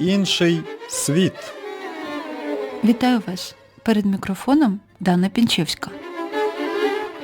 інший світ. Вітаю вас! Перед мікрофоном Дана Пінчевська.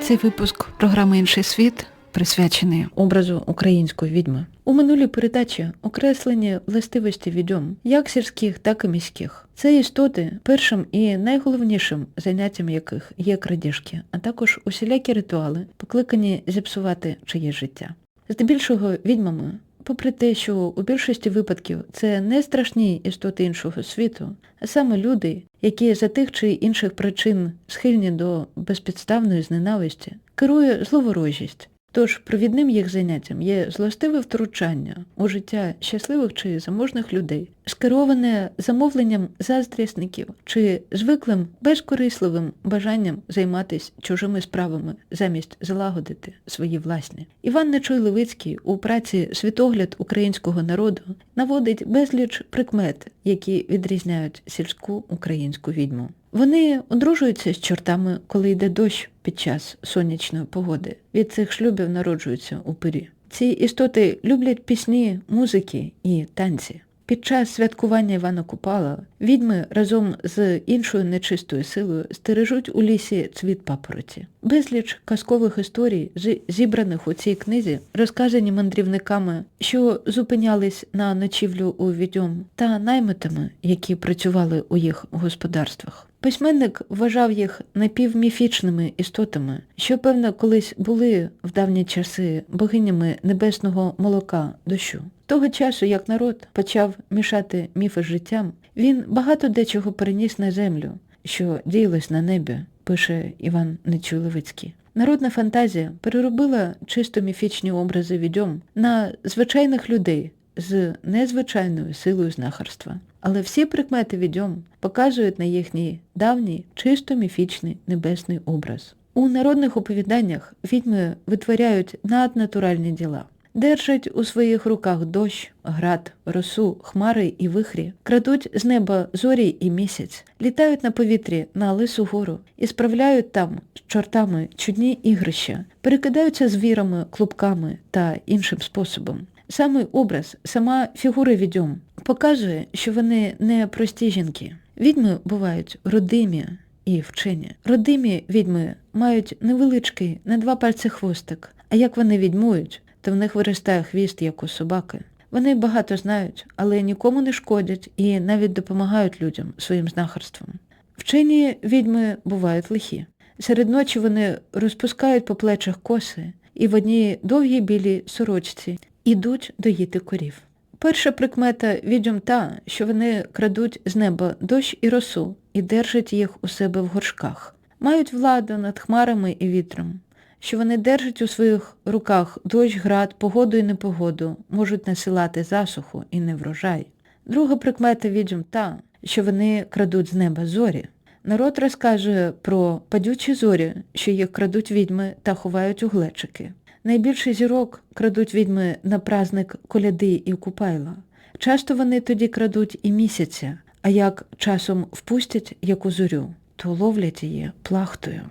Цей випуск програми Інший світ присвячений образу української відьми. У минулій передачі окреслені властивості відьом, як сільських, так і міських. Це істоти, першим і найголовнішим заняттям яких є крадіжки, а також усілякі ритуали, покликані зіпсувати чиє життя. Здебільшого відьмами Попри те, що у більшості випадків це не страшні істоти іншого світу, а саме люди, які за тих чи інших причин схильні до безпідставної зненависті, керує зловорожість, Тож провідним їх заняттям є злостиве втручання у життя щасливих чи заможних людей, скероване замовленням заздрісників чи звиклим безкорисливим бажанням займатися чужими справами замість залагодити свої власні. Іван Нечуй Левицький у праці Світогляд українського народу наводить безліч прикмет, які відрізняють сільську українську відьму. Вони одружуються з чортами, коли йде дощ під час сонячної погоди. Від цих шлюбів народжуються упирі. Ці істоти люблять пісні, музики і танці. Під час святкування Івана Купала відьми разом з іншою нечистою силою стережуть у лісі цвіт папороті. Безліч казкових історій, зібраних у цій книзі, розказані мандрівниками, що зупинялись на ночівлю у відьом, та наймитами, які працювали у їх господарствах. Письменник вважав їх напівміфічними істотами, що, певно, колись були в давні часи богинями небесного молока дощу. Того часу, як народ почав мішати міфи з життям, він багато дечого переніс на землю, що діялось на небі, пише Іван Нечуйловицький. Народна фантазія переробила чисто міфічні образи відьом на звичайних людей з незвичайною силою знахарства. Але всі прикмети відьом показують на їхній давній, чисто міфічний небесний образ. У народних оповіданнях відьми витворяють наднатуральні діла. Держать у своїх руках дощ, град, росу, хмари і вихрі, крадуть з неба зорі і місяць, літають на повітрі на лису гору і справляють там з чортами чудні ігрища, перекидаються звірами, клубками та іншим способом. Саме образ, сама фігура відьом показує, що вони не прості жінки. Відьми бувають родимі і вчені. Родимі відьми мають невеличкий на два пальці хвостик, а як вони відьмують, то в них виростає хвіст, як у собаки. Вони багато знають, але нікому не шкодять і навіть допомагають людям своїм знахарством. Вчені відьми бувають лихі. Серед ночі вони розпускають по плечах коси і в одній довгій білій сорочці ідуть доїти корів. Перша прикмета відьом та, що вони крадуть з неба дощ і росу і держать їх у себе в горшках, мають владу над хмарами і вітром, що вони держать у своїх руках дощ, град, погоду і непогоду, можуть насилати засуху і неврожай. Друга прикмета відьом та, що вони крадуть з неба зорі. Народ розкаже про падючі зорі, що їх крадуть відьми та ховають у глечики. Найбільше зірок крадуть відьми на праздник коляди і купайла. Часто вони тоді крадуть і місяця, а як часом впустять яку зорю, то ловлять її плахтою.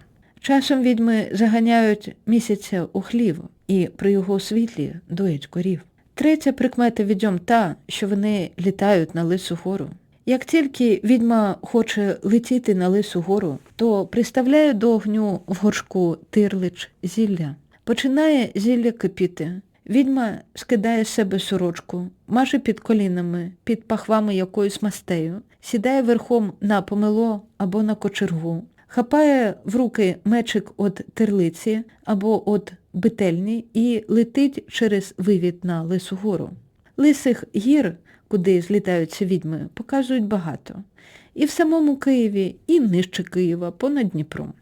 Часом відьми заганяють місяця у хлів і при його світлі доять корів. Третя прикмета відьом та, що вони літають на лису гору. Як тільки відьма хоче летіти на лису гору, то приставляє до огню в горшку тирлич зілля. Починає зілля кипіти. Відьма скидає з себе сорочку, маже під колінами, під пахвами якоюсь мастею, сідає верхом на помило або на кочергу, хапає в руки мечик від терлиці або від бительні і летить через вивід на Лису гору. Лисих гір, куди злітаються відьми, показують багато. І в самому Києві, і нижче Києва, понад Дніпром.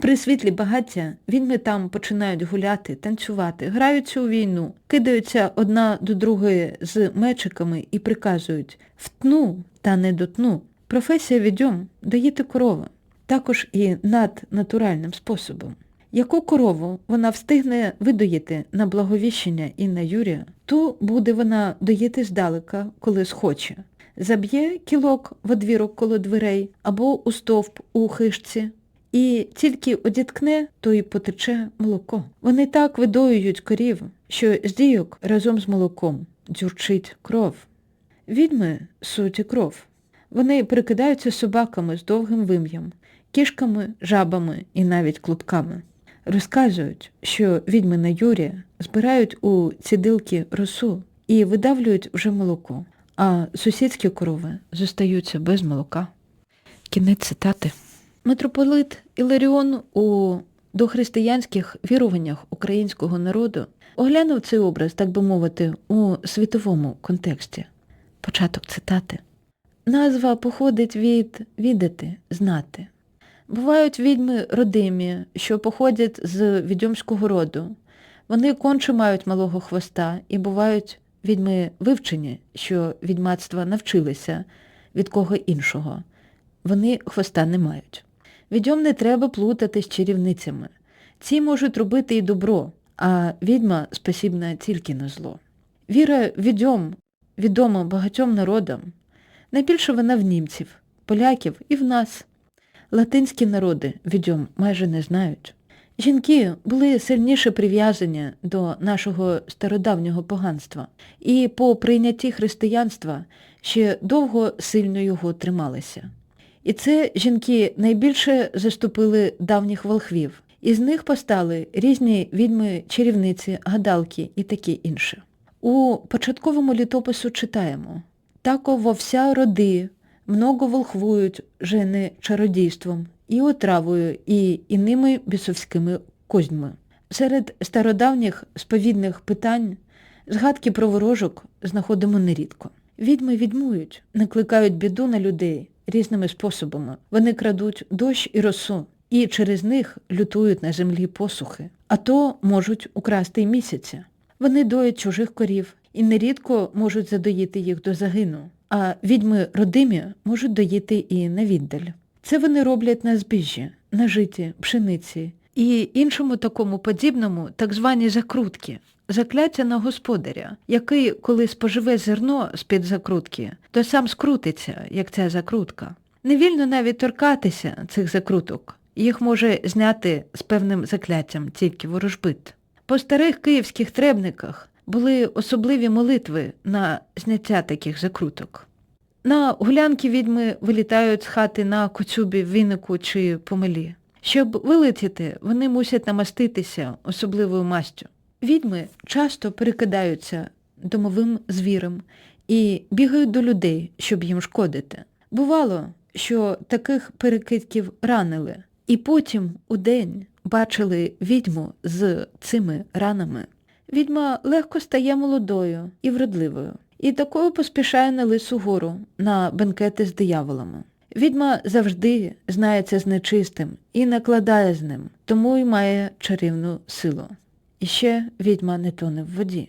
При світлі багаття відьми там починають гуляти, танцювати, граються у війну, кидаються одна до другої з мечиками і приказують втну та не дотну. Професія відьом доїти корову, також і наднатуральним способом. Яку корову вона встигне видоїти на благовіщення і на Юрія, ту буде вона доїти здалека, коли схоче. Заб'є кілок в одвірок коло дверей або у стовп у хишці, і тільки одіткне, то й потече молоко. Вони так видоюють корів, що з дійок разом з молоком дзюрчить кров. Відьми суть кров. Вони прикидаються собаками з довгим вим'ям, кішками, жабами і навіть клубками. Розказують, що відьми на Юрі збирають у цідилки росу і видавлюють вже молоко, а сусідські корови зостаються без молока. Кінець цитати. Митрополит Іларіон у дохристиянських віруваннях українського народу оглянув цей образ, так би мовити, у світовому контексті. Початок цитати. Назва походить від відати, знати. Бувають відьми родимі, що походять з відьомського роду. Вони конче мають малого хвоста і бувають відьми вивчені, що відьмацтва навчилися від кого іншого. Вони хвоста не мають. Відьом не треба плутати з чарівницями. Ці можуть робити і добро, а відьма спосібна тільки на зло. Віра відьом відома багатьом народам. Найбільше вона в німців, поляків і в нас. Латинські народи відьом майже не знають. Жінки були сильніше прив'язані до нашого стародавнього поганства і по прийнятті християнства ще довго сильно його трималися. І це жінки найбільше заступили давніх волхвів. Із них постали різні відьми-чарівниці, гадалки і таке інше. У початковому літопису читаємо «Тако во вся роди, много волхвують жени чародійством, і отравою, і іними бісовськими козьми. Серед стародавніх сповідних питань згадки про ворожок знаходимо нерідко. Відьми відьмують, накликають біду на людей різними способами. Вони крадуть дощ і росу, і через них лютують на землі посухи, а то можуть украсти й місяця. Вони доять чужих корів і нерідко можуть задоїти їх до загину, а відьми родимі можуть доїти і на віддаль. Це вони роблять на збіжжі, на житі, пшениці і іншому такому подібному так звані закрутки, закляття на господаря, який, коли споживе зерно з-під закрутки, то сам скрутиться, як ця закрутка. Невільно навіть торкатися цих закруток. Їх може зняти з певним закляттям тільки ворожбит. По старих київських требниках були особливі молитви на зняття таких закруток. На гулянки відьми вилітають з хати на коцюбі, вінику чи помелі. Щоб вилетіти, вони мусять намаститися особливою мастю. Відьми часто перекидаються домовим звіром і бігають до людей, щоб їм шкодити. Бувало, що таких перекидків ранили, і потім у день бачили відьму з цими ранами. Відьма легко стає молодою і вродливою, і такою поспішає на Лису гору, на бенкети з дияволами. Відьма завжди знається з нечистим і накладає з ним, тому й має чарівну силу. І ще відьма не тоне в воді.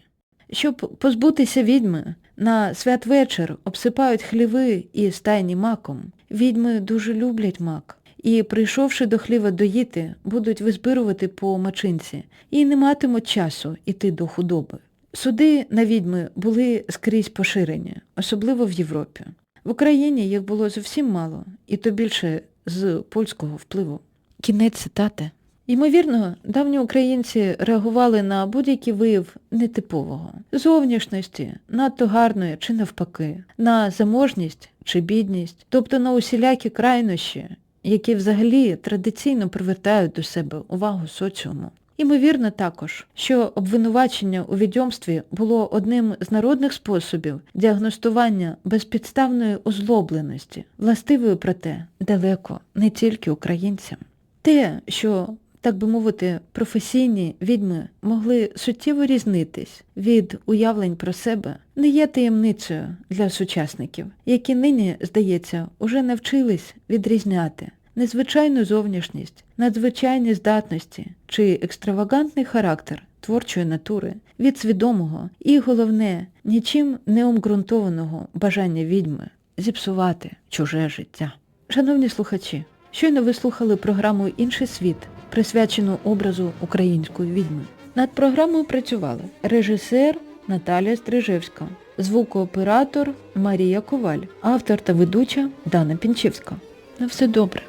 Щоб позбутися відьми, на святвечір обсипають хліви і стайні маком. Відьми дуже люблять мак. І, прийшовши до хліва доїти, будуть визбирувати по мачинці і не матимуть часу йти до худоби. Суди на відьми були скрізь поширені, особливо в Європі. В Україні їх було зовсім мало, і то більше з польського впливу. Кінець цитати. Ймовірно, давні українці реагували на будь-який вияв нетипового, зовнішності, надто гарної чи навпаки, на заможність чи бідність, тобто на усілякі крайнощі, які взагалі традиційно привертають до себе увагу соціуму. Ймовірно також, що обвинувачення у відьомстві було одним з народних способів діагностування безпідставної озлобленості, властивою проте далеко не тільки українцям. Те, що, так би мовити, професійні відьми могли суттєво різнитись від уявлень про себе, не є таємницею для сучасників, які нині, здається, уже навчились відрізняти незвичайну зовнішність, надзвичайні здатності чи екстравагантний характер творчої натури від свідомого і, головне, нічим не обґрунтованого бажання відьми зіпсувати чуже життя. Шановні слухачі, щойно ви слухали програму Інший світ, присвячену образу української відьми. Над програмою працювали режисер Наталія Стрижевська, звукооператор Марія Коваль, автор та ведуча Дана Пінчевська. На все добре.